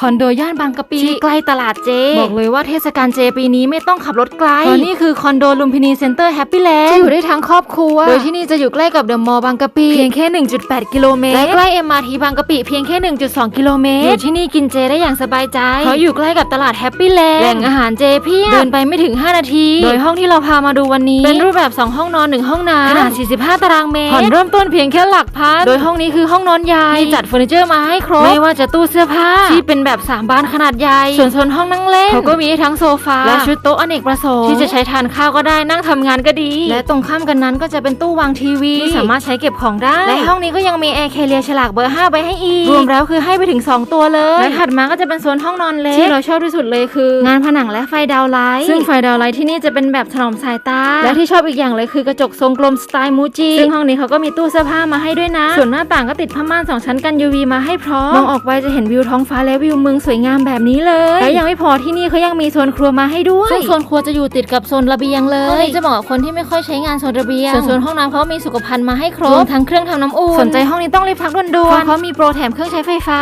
คอนโดย่านบางกะปิที่ใกล้ตลาดเจ บอกเลยว่าเทศกาลเจปีนี้ไม่ต้องขับรถไกลเพราะนี่คือคอนโดลุมพินีเซ็นเตอร์แฮปปี้แลนด์ที่อยู่ได้ทั้งครอบครัว โดยที่นี่จะอยู่ใกล้กับเดอะมอลล์บางกะปิเพียงแค่ 1.8 กิโลเมตรและใกล้ MRT บางกะปิเพียงแค่ 1.2 กิโลเมตรอยู่ที่นี่กินเจได้อย่างสบายใจเพราะอยู่ใกล้กับตลาดแฮปปี้แลนด์แหล่งอาหารเจเพียบเดินไปไม่ถึง 5 นาที โดยห้องที่เราพามาดูวันนี้ เป็นรูปแบบ 2 ห้องนอน 1 ห้องน้ำขนาด 45 ตารางเมตรผ่อนเริ่มต้นเพียงแค่หลักพันโดยห้องนี้คือห้องนอนใหญ่มีจัดเฟอร์นิเจอร์มาให้ครบไม่ว่าจะตู้เสื้อผ้าที่เป็นแบบ3บานขนาดใหญ่ ส่วนโซนห้องนั่งเล่นเขาก็มีให้ทั้งโซฟาและชุดโต๊ะอเนกประสงค์ที่จะใช้ทานข้าวก็ได้นั่งทำงานก็ดี และตรงข้ามกันนั้นก็จะเป็นตู้วางทีวีที่สามารถใช้เก็บของได้ และห้องนี้ก็ยังมีแอร์แคเรียฉลากเบอร์ 5 ไปให้อีก รวมแล้วคือให้ไปถึง 2 ตัวเลย และถัดมาก็จะเป็นโซนห้องนอนเล็กที่เราชอบที่สุดเลยคือ งานผนังและไฟดาวไลท์ซึ่งไฟดาวไลท์ที่นี่จะเป็นแบบถนอมสายตา และที่ชอบอีกอย่างเลยคือกระจกทรงกลมสไตล์มูจิซึ่งห้องนี้เขาก็มีตู้เสื้อผ้ามาให้ด้วยนะ ส่วนหน้าต่างก็ติดผ้าม่านสองชั้นกัน UV มาให้พร้อมมองออกไปจะเห็นวิวท้องฟ้าและวิวเมืองสวยงามแบบนี้เลยและยังไม่พอที่นี่เขายังมีโซนครัวมาให้ด้วยซึ่งโซนครัวจะอยู่ติดกับโซนระเบียงเลยห้องนี้จะเหมาะกับคนที่ไม่ค่อยใช้งานโซนระเบียงส่วนโซนห้องน้ำเขามีสุขภัณฑ์มาให้ครบรวมทั้งเครื่องทำน้ำอุ่นสนใจห้องนี้ต้องรีบพักด่วนๆเพราะเขามีโปรแถมเครื่องใช้ไฟฟ้า